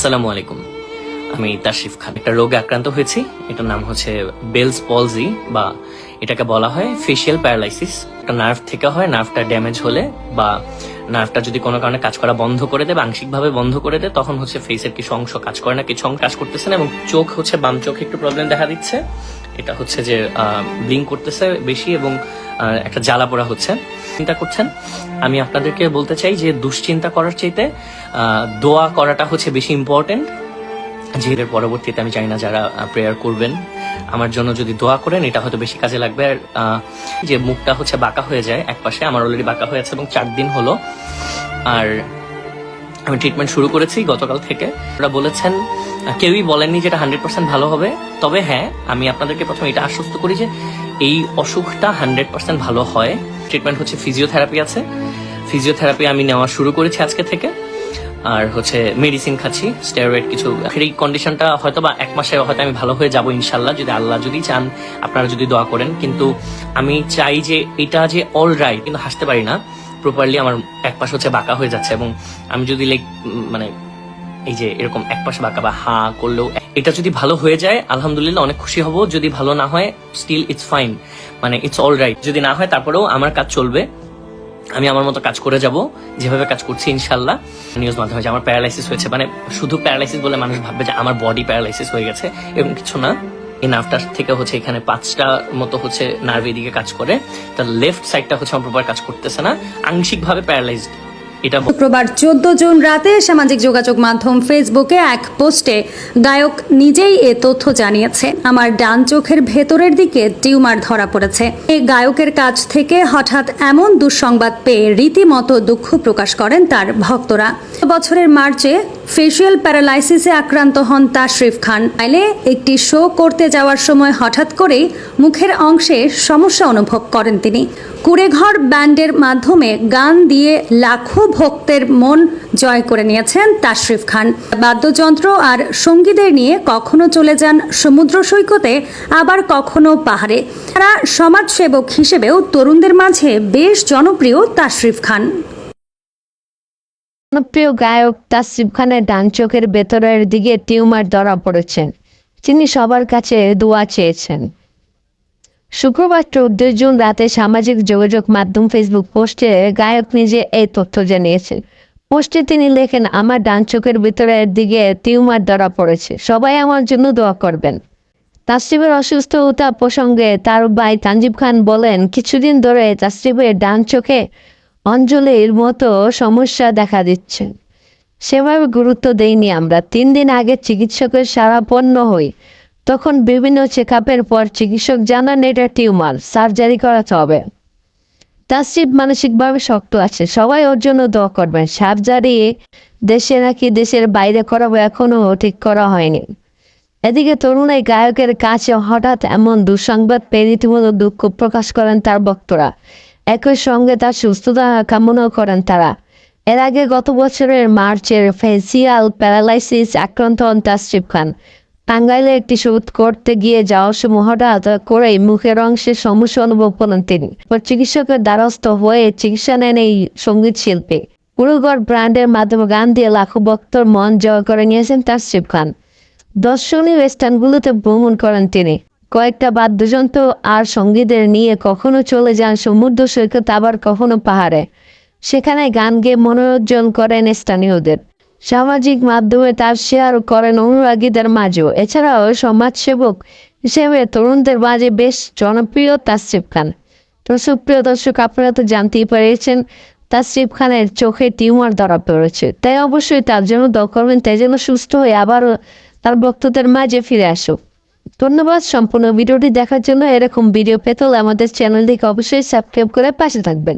আসসালামু আলাইকুম। আমি তাশরিফ খান। একটা রোগে আক্রান্ত হয়েছি। এটার নাম হচ্ছে বেলস পলজি বা এটাকে বলা হয় ফেশিয়াল প্যারালাইসিস একটা নার্ভ থেকে হয় নার্ভটা ড্যামেজ হলে বা নার্ভটা যদি কোনো কারণে কাজ করা বন্ধ করে দেয় আংশিকভাবে বন্ধ করে দেয়, তখন হচ্ছে ফেসের কিছু অংশ কাজ করে না, কিছু অংশ কাজ করতেছে না, এবং চোখ হচ্ছে বাম চোখে একটু প্রবলেম দেখা দিচ্ছে। এটা হচ্ছে যে ব্লিং করতেছে বেশি এবং একটা জ্বালা পোড়া হচ্ছে। চিন্তা করছেন? আমি আপনাদেরকে বলতে চাই যে, দুশ্চিন্তা করার চাইতে দোয়া করাটা হচ্ছে বেশি ইম্পর্টেন্ট যেহেতু পরবর্তীতে, আমি চাই না যারা প্রেয়ার করবেন। আমার জন্য যদি দোয়া করেন, এটা হয়তো বেশি কাজে লাগবে। আর যে মুখটা হচ্ছে বাঁকা হয়ে যায় এক পাশে আমার অলরেডি বাঁকা হয়ে আছে এবং চার দিন হলো। আর আমি ট্রিটমেন্ট শুরু করেছি গতকাল থেকে। ওরা বলেছেন কেউই বলেননি যেটা হান্ড্রেড পার্সেন্ট ভালো হবে। তবে হ্যাঁ আমি আপনাদেরকে প্রথমে এটা আশ্বস্ত করি যে এই অসুখটা হান্ড্রেড পার্সেন্ট ভালো হয়। ট্রিটমেন্ট হচ্ছে ফিজিওথেরাপি আছে। ফিজিওথেরাপি আমি নেওয়া শুরু করেছি আজকে থেকে। আর হচ্ছে মেডিসিন খাচ্ছি স্টেরয়েড কিছু। এই কন্ডিশনটা হয়তো বা এক মাসে হয়তো আমি ভালো হয়ে যাব ইনশাল্লাহ, যদি আল্লাহ যদি চান, আপনারা যদি দোয়া করেন। কিন্তু আমি চাই যে এটা যে অল রাইট কিন্তু হাসতে পারি না। প্রপারলি আমার এক পাশ হচ্ছে বাঁকা হয়ে যাচ্ছে এবং আমি যদি লাইক মানে এই যে এরকম এক পাশে বাঁকা বা হা করলেও, এটা যদি ভালো হয়ে যায়, আলহামদুলিল্লাহ অনেক খুশি হব। যদি ভালো না হয় স্টিল ইটস ফাইন মানে ইটস অল রাইট যদি না হয়, তারপরেও আমার কাজ চলবে। আমি আমার মতো কাজ করে যাব, যেভাবে কাজ করছি, ইনশাল্লাহ। নিউজ মাধ্যমে যে আমার প্যারালাইসিস হয়েছে মানে শুধু প্যারালাইসিস বলে মানুষ ভাববে যে আমার বডি প্যারালাইসিস হয়ে গেছে, এরকম কিছু না। এই নার্ভটার থেকে হচ্ছে এখানে পাঁচটা মতো হচ্ছে নার্ভ এদিকে কাজ করে। তার লেফট সাইডটা হচ্ছে আমার প্রপার কাজ করতেছে না। আংশিকভাবে প্যারালাইজড এটা শুক্রবার চোদ্দ জুন রাতে সামাজিক যোগাযোগ মাধ্যম ফেসবুকে এক পোস্টে গায়ক নিজেই এ তথ্য জানিয়েছে, আমার ডান চোখের ভেতরের দিকে টিউমার ধরা পড়েছে। এ গায়কের কাছ থেকে হঠাৎ এমন দুঃসংবাদ পেয়ে রীতিমতো দুঃখ প্রকাশ করেন তার ভক্তরা। বছরের মার্চে ফেসিয়াল প্যারালাইসিসে আক্রান্ত হন তাশরিফ খান। আইলে একটি শো করতে যাওয়ার সময় হঠাৎ করেই মুখের অংশে সমস্যা অনুভব করেন তিনি। কুড়েঘর ব্যান্ডের মাধ্যমে গান দিয়ে লাখো ভক্তের মন জয় করে নিয়েছেন তাশরিফ খান। বাদ্যযন্ত্র আর সঙ্গীদের নিয়ে কখনো চলে যান সমুদ্র সৈকতে, আবার কখনো পাহাড়ে। তারা সমাজসেবক হিসেবেও তরুণদের মাঝে বেশ জনপ্রিয় তাশরিফ খান। জনপ্রিয় গায়ক তাসিফ খানের ডান চোখের ভেতরের দিকে টিউমার ধরা পড়েছেন। তিনি সবার কাছে দোয়া চেয়েছেন। শুক্রবার চৌদ্দ জুন রাতে সামাজিক যোগাযোগ মাধ্যম ফেসবুক পোস্টে গায়ক নিজে এই তথ্য জানিয়েছেন। পোস্টে তিনি লেখেন, আমার ডান চোখের ভিতরের দিকে টিউমার ধরা পড়েছে। সবাই আমার জন্য দোয়া করবেন। তাসরিফের অসুস্থতা প্রসঙ্গে তার ভাই তানজিব খান বলেন, কিছুদিন ধরে তাসরিফের ডান চোখে অঞ্জলির মতো সমস্যা দেখা দিচ্ছে। সেভাবে গুরুত্ব দেইনি আমরা। তিন দিন আগে চিকিৎসকের সারাপন্ন হই। তখন বিভিন্ন চেক পর চিকিৎসক জানান এটা টিউমার, সার্জারি করাতে হবে। তাসরিফ মানসিকভাবে শক্ত আছে। সবাই ওর জন্য দোয়া করবেন। সার্জারি দেশে নাকি দেশের বাইরে করাবো এখনও ঠিক করা হয়নি। এদিকে তরুণ এই গায়কের কাছে হঠাৎ এমন দুঃসংবাদ পেয়ে রীতিমতো দুঃখ প্রকাশ করেন তার ভক্তরা। একই সঙ্গে তার সুস্থতা কামনাও করেন তারা। এর আগে গত বছরের মার্চের ফেসিয়াল প্যারালাইসিস আক্রান্ত হন তাসরিফ খান। টাঙ্গাইলে একটি শুট করতে গিয়ে যাওয়ার সময় হঠাৎ করেই মুখের অংশে সমস্যা অনুভব করেন তিনি। চিকিৎসকের দ্বারস্থ হয়ে চিকিৎসা নেন এই সংগীত শিল্পী। পুরুগড় ব্র্যান্ডের মাধ্যমে গান দিয়ে লাখো ভক্তর মন জয় করে নিয়েছেন তাসরিফ খান। দর্শনীয় স্থানগুলোতে ভ্রমণ করেন তিনি। কয়েকটা বাদ্যযন্ত্র আর সঙ্গীদের নিয়ে কখনো চলে যান সমুদ্র সৈকত, আবার কখনো পাহাড়ে। সেখানে গান গেয়ে মনোরঞ্জন করেন স্থানীয়দের। সামাজিক মাধ্যমে তার শেয়ার করেন অনুরাগীদের মাঝেও। এছাড়াও সমাজসেবক হিসেবে তরুণদের মাঝে বেশ জনপ্রিয় তাসরিফ খান। তো সুপ্রিয় দর্শক, আপনারা তো জানতেই পেরেছেন, তাসরিফ খানের চোখে টিউমার ধরা পড়েছে। তাই অবশ্যই তার জন্য দোয়া তাই যেন সুস্থ হয়ে আবারও তার ভক্তদের মাঝে ফিরে আসুক। ধন্যবাদ সম্পূর্ণ ভিডিওটি দেখার জন্য এরকম ভিডিও পেতে আমাদের চ্যানেলটিকে অবশ্যই সাবস্ক্রাইব করে পাশে থাকবেন।